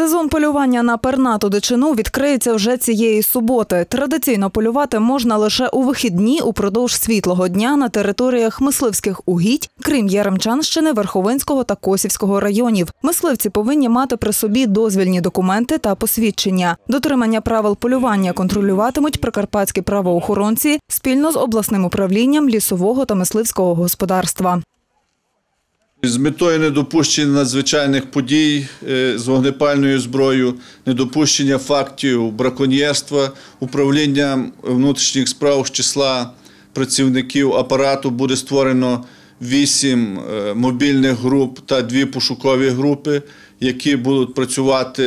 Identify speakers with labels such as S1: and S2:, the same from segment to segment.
S1: Сезон полювання на пернату дичину відкриється вже цієї суботи. Традиційно полювати можна лише у вихідні упродовж світлого дня на територіях мисливських угідь, крім Яремчанщини, Верховинського та Косівського районів. Мисливці повинні мати при собі дозвільні документи та посвідчення. Дотримання правил полювання контролюватимуть прикарпатські правоохоронці спільно з обласним управлінням лісового та мисливського господарства.
S2: З метою недопущення надзвичайних подій е, з вогнепальною зброєю, недопущення фактів браконьєрства, управління внутрішніх справ з числа працівників апарату буде створено вісім е, мобільних груп та дві пошукові групи, які будуть працювати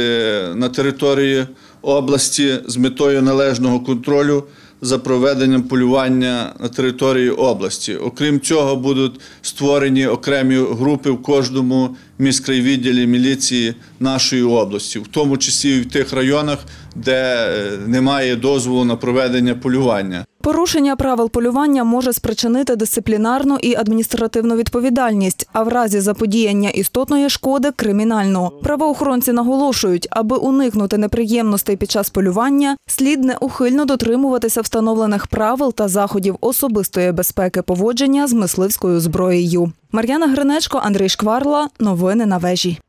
S2: на території області з метою належного контролю за проведенням полювання на території області. Окрім цього, будуть створені окремі групи в кожному міськрайвідділі міліції нашої області, в тому числі і в тих районах, де е, немає дозволу на проведення полювання.
S1: Порушення правил полювання може спричинити дисциплінарну і адміністративну відповідальність, а в разі заподіяння істотної шкоди кримінальну. Правоохоронці наголошують, аби уникнути неприємностей під час полювання, слід неухильно дотримуватися встановлених правил та заходів особистої безпеки поводження з мисливською зброєю. Мар'яна Гринечко, Андрій Шкварла. Новини на вежі.